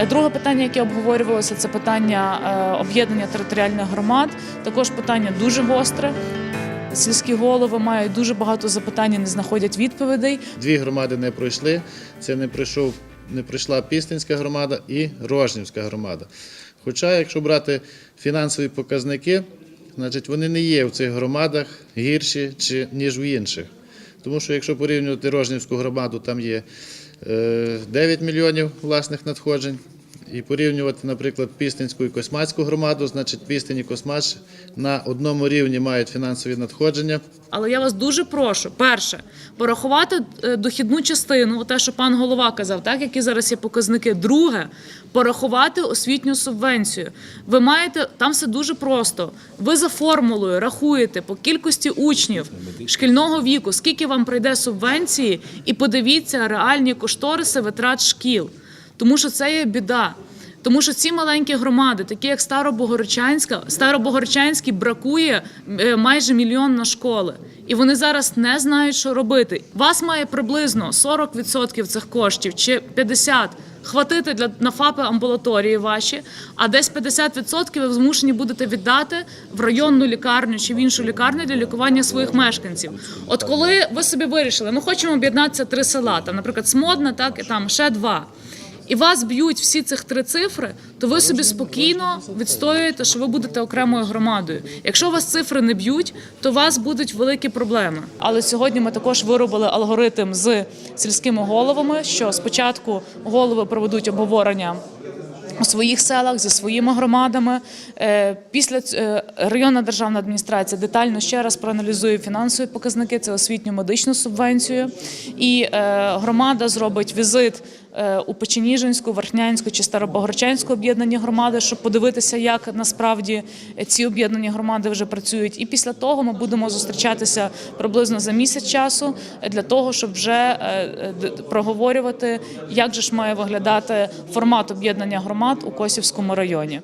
Е, Друге питання, яке обговорювалося, це питання е, об'єднання територіальних громад. Також питання дуже гостре. Сільські голови мають дуже багато запитань, і не знаходять відповідей. Дві громади не пройшли. Це не пройшов, не пройшла Пістинська громада і Рожнівська громада. Хоча, якщо брати фінансові показники, значить вони не є в цих громадах гірші, ніж в інших. Тому що якщо порівнювати Рожнівську громаду, там є е, 9 мільйонів власних надходжень. І порівнювати, наприклад, Пістинську і Космацьку громаду, значить Пістин і Космач на одному рівні мають фінансові надходження. Але я вас дуже прошу, перше, порахувати е, дохідну частину, те, що пан голова казав, так які зараз є показники. Друге, порахувати освітню субвенцію. Ви маєте там все дуже просто. Ви за формулою рахуєте по кількості учнів шкільного віку, скільки вам прийде субвенції, і подивіться реальні кошториси витрат шкіл. Тому що це є біда. Тому що ці маленькі громади, такі як Старобогородчанська, Старобогородчанській бракує е, майже мільйон на школи. І вони зараз не знають, що робити. Вас має приблизно 40% цих коштів чи 50% хватити для на ФАПи амбулаторії ваші, а десь 50% ви змушені будете віддати в районну лікарню чи в іншу лікарню для лікування своїх мешканців. От коли ви собі вирішили, ми хочемо об'єднатися три села, там, наприклад, Смодна, так і там ще два і вас б'ють всі цих три цифри, то ви собі спокійно відстоюєте, що ви будете окремою громадою. Якщо вас цифри не б'ють, то у вас будуть великі проблеми. Але сьогодні ми також виробили алгоритм з сільськими головами, що спочатку голови проведуть обговорення. У своїх селах зі своїми громадами Е, після е, районна державна адміністрація детально ще раз проаналізує фінансові показники, це освітню медичну субвенцію, і е, громада зробить візит у Печеніжинську, Верхнянську чи Старобогорчанську об'єднані громади, щоб подивитися, як насправді ці об'єднані громади вже працюють. І після того ми будемо зустрічатися приблизно за місяць часу для того, щоб вже е, е, проговорювати, як же ж має виглядати формат об'єднання громад у Косівському районі.